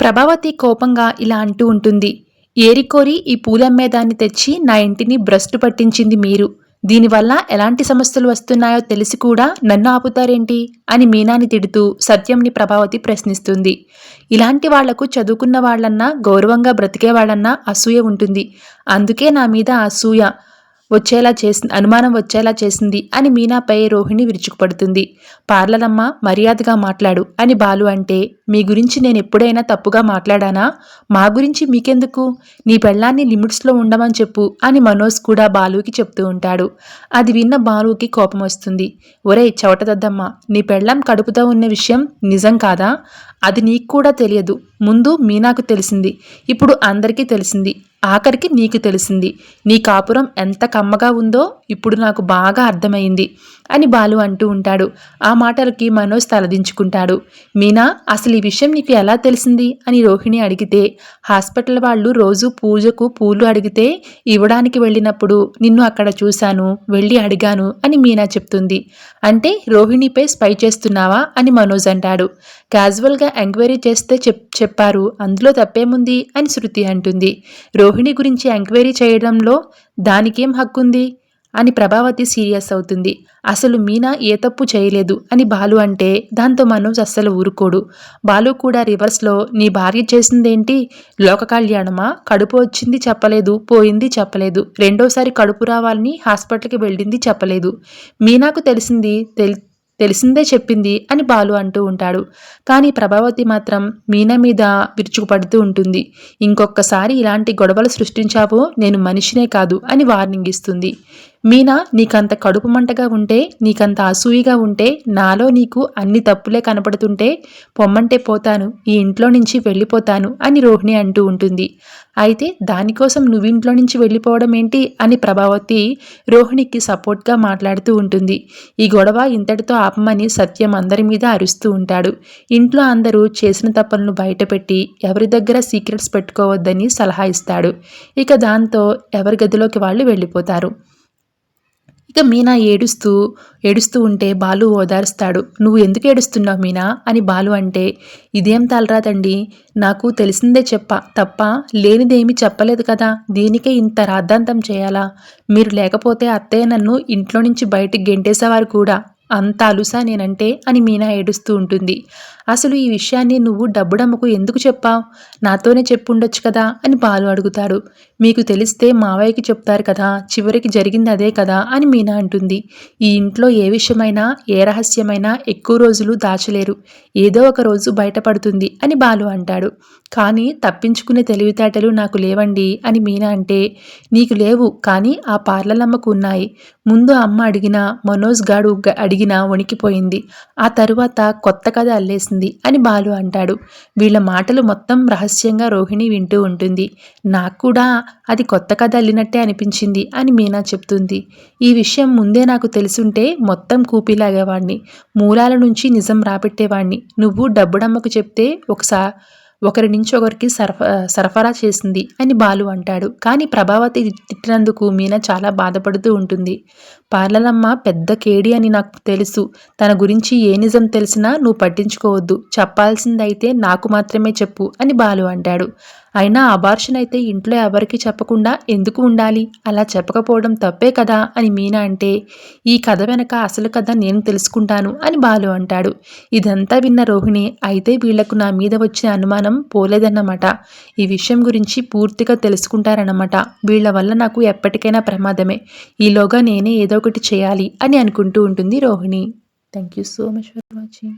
ప్రభావతి కోపంగా ఇలా అంటూ ఉంటుంది. ఏరికోరి ఈ పూలమ్మేదాన్ని తెచ్చి నా ఇంటిని భ్రష్టు పట్టించింది మీరు. దీనివల్ల ఎలాంటి సమస్యలు వస్తున్నాయో తెలిసి కూడా నన్ను ఆపుతారేంటి? అని మీనాని తిడుతూ సత్యంని ప్రభావతి ప్రశ్నిస్తుంది. ఇలాంటి వాళ్ళకు చదువుకున్న వాళ్ళన్నా గౌరవంగా బ్రతికే వాళ్ళన్నా అసూయ ఉంటుంది. అందుకే నా మీద అసూయ. వచ్చేలా చేసి అనుమానం వచ్చేలా చేసింది అని మీనాపై రోహిణి విరుచుకుపడుతుంది. పార్లలమ్మ మర్యాదగా మాట్లాడు అని బాలు అంటే మీ గురించి నేను ఎప్పుడైనా తప్పుగా మాట్లాడానా? మా గురించి మీకెందుకు? నీ పెళ్ళాన్ని లిమిట్స్లో ఉండమని చెప్పు అని మనోజ్ కూడా బాలుకి చెప్తూ ఉంటాడు. అది విన్న బాలుకి కోపం వస్తుంది. ఒరే చవటదద్దమ్మ నీ పెళ్ళం కడుపుతో ఉన్న విషయం నిజం కాదా? అది నీకు కూడా తెలియదు. ముందు మీనాకు తెలిసింది. ఇప్పుడు అందరికీ తెలిసింది. ఆఖరికి నీకు తెలిసింది. నీ కాపురం ఎంత కమ్మగా ఉందో? ఇప్పుడు నాకు బాగా అర్థమైంది అని బాలు అంటూ ఉంటాడు. ఆ మాటలకి మనోజ్ తలదించుకుంటాడు. మీనా అసలు ఈ విషయం నీకు ఎలా తెలిసింది? అని రోహిణి అడిగితే హాస్పిటల్ వాళ్ళు రోజు పూజకు పూలు అడిగితే ఇవ్వడానికి వెళ్ళినప్పుడు నిన్ను అక్కడ చూశాను వెళ్ళి అడిగాను అని మీనా చెప్తుంది. అంటే రోహిణిపై స్పై చేస్తున్నావా అని మనోజ్ అంటాడు. క్యాజువల్గా ఎంక్వైరీ చేస్తే చెప్ చెప్పారు. అందులో తప్పేముంది? అని శృతి అంటుంది. రోహిణి గురించి ఎంక్వైరీ చేయడంలో దానికేం హక్కుంది? అని ప్రభావతి సీరియస్ అవుతుంది. అసలు మీనా ఏ తప్పు చేయలేదు అని బాలు అంటే దాంతో మనోజ్ అస్సలు ఊరుకోడు. బాలు కూడా రివర్స్లో నీ భార్య చేసిందేంటి? లోక కళ్యాణమా? కడుపు వచ్చింది చెప్పలేదు పోయింది చెప్పలేదు. రెండోసారి కడుపు రావాలని హాస్పిటల్కి వెళ్ళింది చెప్పలేదు. మీనాకు తెలిసింది తెలి తెలిసిందే చెప్పింది అని బాలు అంటూ ఉంటాడు. కానీ ప్రభావతి మాత్రం మీనా మీద విరుచుకుపడుతూ ఉంటుంది. ఇంకొకసారి ఇలాంటి గొడవలు సృష్టించావో నేను మనిషినే కాదు అని వార్నింగ్ ఇస్తుంది. మీనా నీకంత కడుపు మంటగా ఉంటే నీకంత అసూయిగా ఉంటే నాలో నీకు అన్ని తప్పులే కనపడుతుంటే పొమ్మంటే పోతాను ఈ ఇంట్లో నుంచి వెళ్ళిపోతాను అని రోహిణి అంటూ ఉంటుంది. అయితే దానికోసం నువ్వింట్లో నుంచి వెళ్ళిపోవడం ఏంటి అని ప్రభావతి రోహిణికి సపోర్ట్గా మాట్లాడుతూ ఉంటుంది. ఈ గొడవ ఇంతటితో ఆపమని సత్యం అందరి మీద అరుస్తూ ఉంటాడు. ఇంట్లో అందరూ చేసిన తప్పులను బయటపెట్టి ఎవరి దగ్గర సీక్రెట్స్ పెట్టుకోవద్దని సలహా ఇస్తాడు. ఇక దాంతో ఎవరి గదిలోకి వాళ్ళు వెళ్ళిపోతారు. ఇక మీనా ఏడుస్తూ ఏడుస్తూ ఉంటే బాలు ఓదారుస్తాడు. నువ్వు ఎందుకు ఏడుస్తున్నావు మీనా? అని బాలు అంటే ఇదేం తలరాదండి నాకు తెలిసిందే చెప్ప. తప్ప లేనిదేమీ చెప్పలేదు కదా. దీనికే ఇంత రాద్ధాంతం చేయాలా? మీరు లేకపోతే అత్తయ్య నన్ను ఇంట్లో నుంచి బయటికి గెంటేసేవారు కూడా. అంత అలుసా నేనంటే అని మీనా ఏడుస్తూ ఉంటుంది. అసలు ఈ విషయాన్ని నువ్వు డబ్బుడమ్మకు ఎందుకు చెప్పావు? నాతోనే చెప్పుండొచ్చు కదా? అని బాలు అడుగుతాడు. మీకు తెలిస్తే మావయ్యకి చెప్తారు కదా చివరికి జరిగింది అదే కదా అని మీనా అంటుంది. ఈ ఇంట్లో ఏ విషయమైనా ఏ రహస్యమైనా ఎక్కువ రోజులు దాచలేరు. ఏదో ఒక రోజు బయటపడుతుంది అని బాలు అంటాడు. కానీ తప్పించుకునే తెలివితేటలు నాకు లేవండి అని మీనా అంటే నీకు లేవు కానీ ఆ పార్లలమ్మకు ఉన్నాయి. ముందు అమ్మ అడిగినా మనోజ్ గాడు అడిగినా వణికిపోయింది. ఆ తరువాత కొత్త కథ అల్లేసింది. అని బాలు అంటాడు. వీళ్ళ మాటలు మొత్తం రహస్యంగా రోహిణి వింటూ ఉంటుంది. నాకు కూడా అది కొత్త కథ అల్లినట్టే అనిపించింది అని మీనా చెప్తుంది. ఈ విషయం ముందే నాకు తెలుసుంటే మొత్తం కూపిలాగేవాణ్ణి. మూలాల నుంచి నిజం రాపెట్టేవాణ్ణి నువ్వు డబ్బుడమ్మకు చెప్తే ఒకసారి ఒకరి నుంచి ఒకరికి సరఫ సరఫరా చేసింది అని బాలు అంటాడు. కానీ ప్రభావతి తిట్టినందుకు మీనా చాలా బాధపడుతూ ఉంటుంది. పార్లలమ్మ పెద్ద కేడి అని నాకు తెలుసు. తన గురించి ఏ నిజం తెలిసినా నువ్వు పట్టించుకోవద్దు. చెప్పాల్సిందైతే నాకు మాత్రమే చెప్పు అని బాలు అంటాడు. అయినా అబార్షన్ అయితే ఇంట్లో ఎవరికి చెప్పకుండా ఎందుకు ఉండాలి? అలా చెప్పకపోవడం తప్పే కదా అని మీనా అంటే ఈ కథ వెనక అసలు కథ నేను తెలుసుకుంటాను అని బాలు అంటాడు. ఇదంతా విన్న రోహిణి అయితే వీళ్ళకు నా మీద వచ్చిన అనుమానం పోలేదన్నమాట. ఈ విషయం గురించి పూర్తిగా తెలుసుకుంటారన్నమాట. వీళ్ళ వల్ల నాకు ఎప్పటికైనా ప్రమాదమే. ఈలోగా నేనే ఏదో ఒకటి చేయాలి అని అనుకుంటూ ఉంటుంది Rohini. Thank you so much for watching